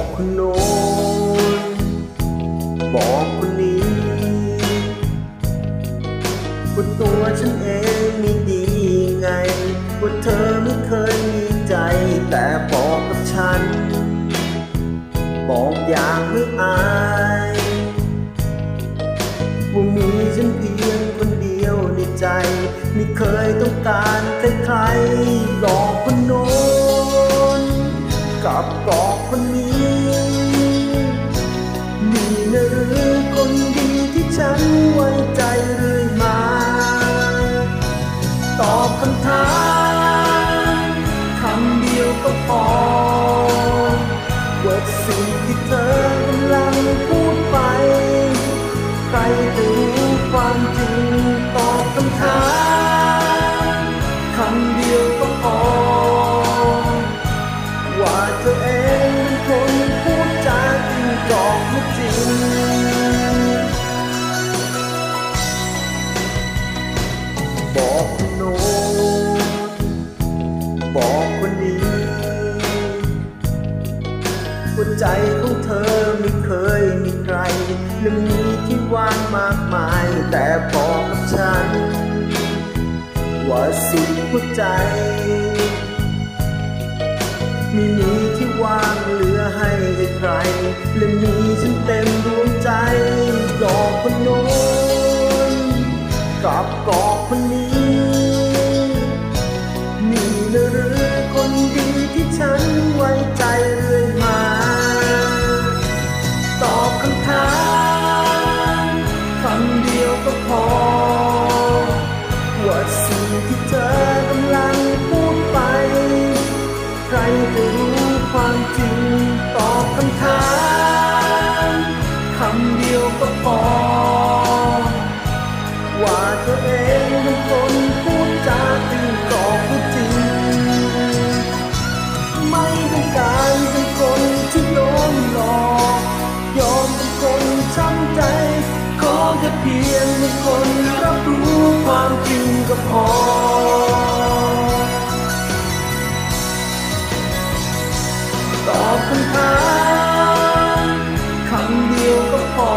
บอกคนโน้นบอกคนนี้ว่าตัวฉันเองไม่ดีไงว่าเธอไม่เคยมีใจ แต่บอกกับฉัน บอกอย่างไม่อายว่ามีฉันเพียงคนเดียวในใจ ไม่เคยต้องการใครๆหลอกคนโน้นกับกอกคนนี้ นี่นะหรือคนดีที่ฉันไว้ใจเรื่อยมา ตอบคำถามคำเดียวก็พอว่าสิ่งที่เธอกำลังพูดไป ใครจะรู้ความจริงตอบคำถาม ใจของเธอไม่เคยมีใครและมีที่ว่างมากมาย แต่บอกกับฉัน ว่าสุดหัวใจ ไม่มีที่ว่างเหลือให้ใครและมีฉันเต็มดวงใจดอกคนโน้นกับกอกคนนี้ ว่าเองเป็นคนพูดจาจริงกอกพูดจริง ไม่ต้องการเป็นคนที่โดนหลอกยอมเป็นคนช้ำใจ ขอแค่เพียงเป็นคนรับรู้ความจริงก็พอตอบคำถามคำเดียวก็พอ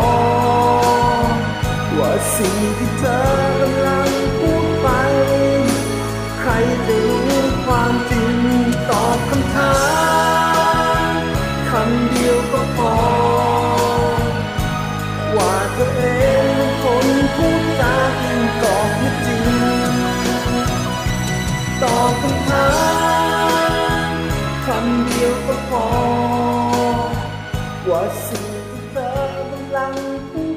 ว่าสิ่งที่เธอ คำถามคำเดียวก็พอ ว่าเธอเองเป็นคนพูดจาจริงกอกไม่จริงตอบคำถามคำเดียวก็พอ ว่าสิ่งที่เธอกำลังพู